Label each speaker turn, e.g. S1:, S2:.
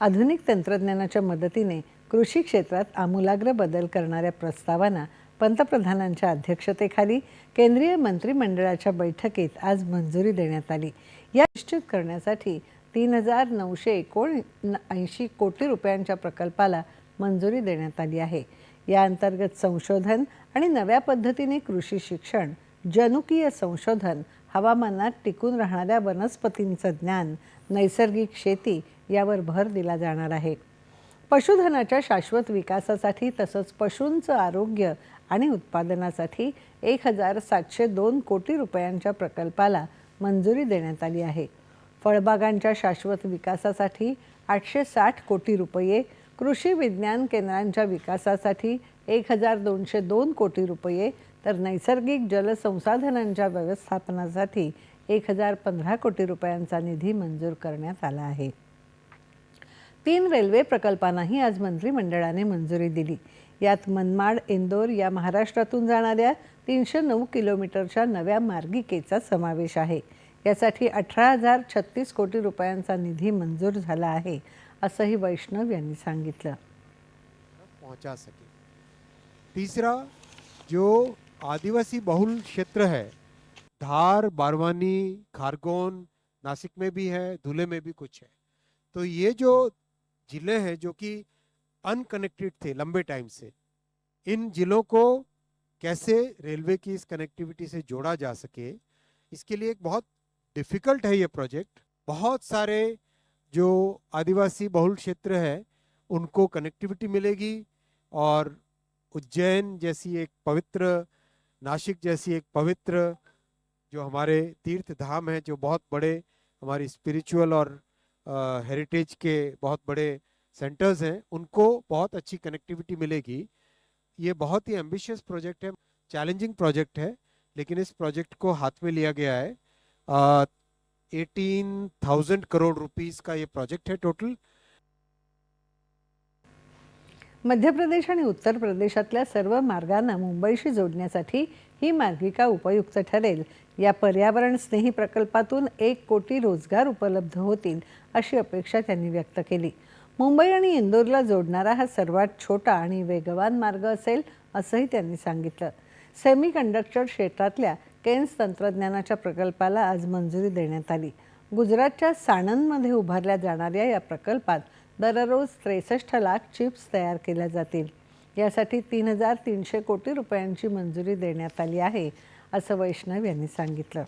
S1: आधुनिक तंत्रज्ञानाच्या मदतीने कृषी क्षेत्रात आमूलाग्र बदल करणाऱ्या प्रस्तावांना पंतप्रधानांच्या अध्यक्षतेखाली केंद्रीय मंत्रिमंडळाच्या बैठकीत आज मंजुरी देण्यात आली. या निश्चित करण्यासाठी तीन हजार नऊशे एकोण ऐंशी कोटी रुपयांच्या प्रकल्पाला मंजुरी देण्यात आली आहे. या अंतर्गत संशोधन आणि नव्या पद्धतीने कृषी शिक्षण जनुकीय संशोधन हवामानात टिकून राहणाऱ्या वनस्पतींचं ज्ञान नैसर्गिक शेती यावर भर दिला जाणार आहे. पशुधनाच्या शाश्वत विकासासाठी तसंच पशूंचं आरोग्य आणि उत्पादनासाठी एक हजार सातशे दोन कोटी रुपयांच्या प्रकल्पाला मंजुरी देण्यात आली आहे. फळबागांच्या शाश्वत विकासासाठी आठशे साठ कोटी रुपये कृषी विज्ञान केंद्रांच्या विकासासाठी एक हजार दोनशे दोन कोटी रुपये तर नैसर्गिक जलसंसाधनांच्या व्यवस्थापनासाठी एक हजार पंधरा कोटी रुपयांचा निधी मंजूर करण्यात आला आहे. तीन रेल्वे प्रकल्पांनाही आज मंत्रिमंडळाने मंजुरी दिली. यात मनमाड इंदोर या महाराष्ट्रातून जाणाऱ्या तीनशे नऊ किलोमीटरच्या नव्या मार्गिकेचा समावेश आहे. यासाठी अठरा हजार छत्तीस कोटी रुपयांचा निधी मंजूर झाला आहे असंही वैष्णव यांनी सांगितलं.
S2: पहुंचा सके. तीसरा जो आदिवासी बहुल क्षेत्र है। धार, बारवानी, खारगोन, नासिक में भी है, धुले में भी कुछ है। तो ये जो ज़िले हैं, जो कि अनकनेक्टेड थे लंबे टाइम से, इन जिलों को कैसे रेलवे की इस कनेक्टिविटी से जोड़ा जा सके, इसके लिए एक बहुत डिफ़िकल्ट है ये प्रोजेक्ट बहुत सारे जो आदिवासी बहुल क्षेत्र है, उनको कनेक्टिविटी मिलेगी और उज्जैन जैसी एक पवित्र नासिक जैसी एक पवित्र जो हमारे तीर्थ धाम है, जो बहुत बड़े हमारी स्पिरिचुअल और हेरिटेज के बहुत बड़े सेंटर्स हैं, उनको बहुत अच्छी कनेक्टिविटी मिलेगी। ये बहुत ही एम्बिशियस प्रोजेक्ट है चैलेंजिंग प्रोजेक्ट है, लेकिन इस प्रोजेक्ट को हाथ में लिया गया है। एटीन थाउज़ेंड करोड़ रुपीज़ का ये प्रोजेक्ट है टोटल
S1: मध्य प्रदेश आणि उत्तर प्रदेशातल्या सर्व मार्गांना मुंबईशी जोडण्यासाठी ही मार्गिका उपयुक्त ठरेल. या पर्यावरण स्नेही प्रकल्पातून एक कोटी रोजगार उपलब्ध होतील अशी अपेक्षा त्यांनी व्यक्त केली. मुंबई आणि इंदोरला जोडणारा हा सर्वात छोटा आणि वेगवान मार्ग असेल असंही त्यांनी सांगितलं. सेमी कंडक्टर क्षेत्रातल्या केन्स तंत्रज्ञानाच्या प्रकल्पाला आज मंजुरी देण्यात आली. गुजरातच्या साणंदमध्ये उभारल्या जाणाऱ्या या प्रकल्पात दररोज त्रेसष्ट लाख चिप्स तयार केल्या जातील. यासाठी तीन हजार तीनशे कोटी रुपयांची मंजुरी देण्यात आली आहे असं वैष्णव यांनी सांगितलं.